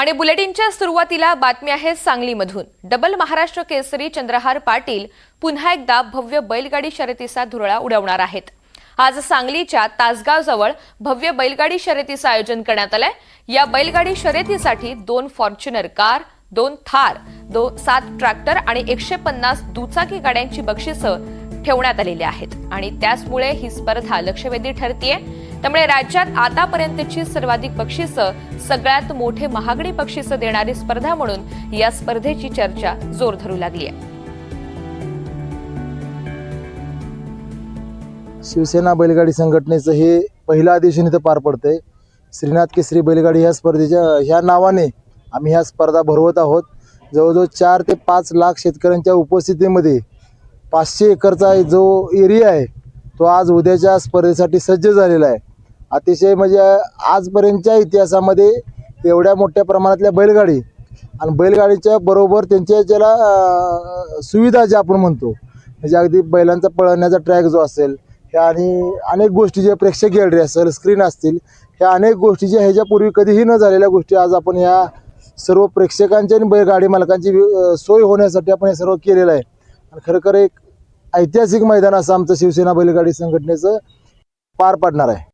आणि बुलेटिनच्या सुरुवातीला बातमी आहे सांगलीमधून. डबल महाराष्ट्र केसरी चंद्रहार पाटील पुन्हा एकदा भव्य बैलगाडी शर्यतीचा धुरळा उडवणार आहेत. आज सांगलीच्या तासगाव जवळ भव्य बैलगाडी शर्यतीचं आयोजन करण्यात आलंय. या बैलगाडी शर्यतीसाठी दोन फॉर्च्युनर कार दोन थार दो सात ट्रॅक्टर आणि एकशे पन्नास दुचाकी गाड्यांची बक्षिसं ठेवण्यात आलेली आहेत. आणि त्याचमुळे ही स्पर्धा लक्षवेधी ठरतीये. त्यामुळे राज्यात आतापर्यंतची सर्वाधिक बक्षिसं सगळ्यात मोठे महागडी बक्षिसं देणारी स्पर्धा म्हणून या स्पर्धेची चर्चा जोर धरू लागली आहे. शिवसेना बैलगाडी संघटनेचं हे पहिलं अधिवेशन इथं पार पडतंय. श्रीनाथ केसरी बैलगाडी ह्या स्पर्धेच्या ह्या नावाने आम्ही ह्या स्पर्धा भरवत आहोत. जवळजवळ चार ते पाच लाख शेतकऱ्यांच्या उपस्थितीमध्ये पाचशे एकरचा जो एरिया आहे तो आज उद्याच्या स्पर्धेसाठी सज्ज झालेला आहे. अतिशय म्हणजे आजपर्यंतच्या इतिहासामध्ये एवढ्या मोठ्या प्रमाणातल्या बैलगाडी आणि बैलगाडीच्या बरोबर त्यांच्या ज्याला सुविधा ज्या आपण म्हणतो म्हणजे अगदी बैलांचा पळण्याचा ट्रॅक जो असेल ह्या आणि अनेक गोष्टी ज्या प्रेक्षक गॅलरी असेल स्क्रीन असतील ह्या अनेक गोष्टी ज्या ह्याच्यापूर्वी कधीही न झालेल्या गोष्टी आज आपण ह्या सर्व प्रेक्षकांची आणि बैलगाडी मालकांची सोय होण्यासाठी आपण हे सर्व केलेलं आहे. आणि खरं खरं एक ऐतिहासिक मैदान असं आमचं शिवसेना बैलगाडी संघटनेचं पार पाडणार आहे.